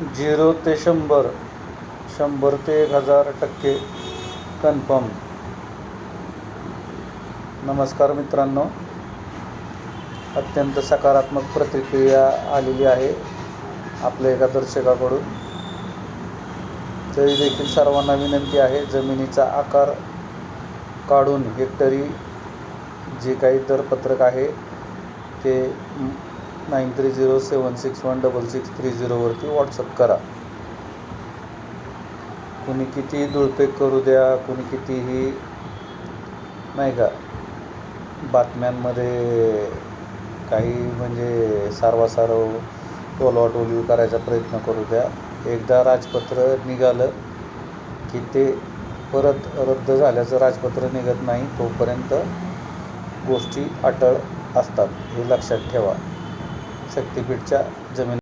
Zero ते शंभर शंभर ते एक हजार टक्के कन्फर्म. नमस्कार मित्रांनो. अत्यंत सकारात्मक प्रतिक्रिया आलेली आहे आपल्या एका दर्शकाकडून. तरी देखील सर्वांना विनंती आहे जमिनीचा आकार काढून हेक्टरी जे काही दरपत्रक आहे ते nine three zero seven six one double six three झिरोवरती WhatsApp करा. कुणी कितीही दुळपेक करू द्या कुणी कितीही नाही का? बातम्यांमध्ये काही म्हणजे सारवासारव टोलवाटोलवी करायचा प्रयत्न करू द्या. एकदा राजपत्र निघालं की ते परत रद्द झाल्याचं राजपत्र निघत नाही तोपर्यंत गोष्टी अटळ असतात. हे लक्षात ठेवा. शक्तिपीठच्या जमीन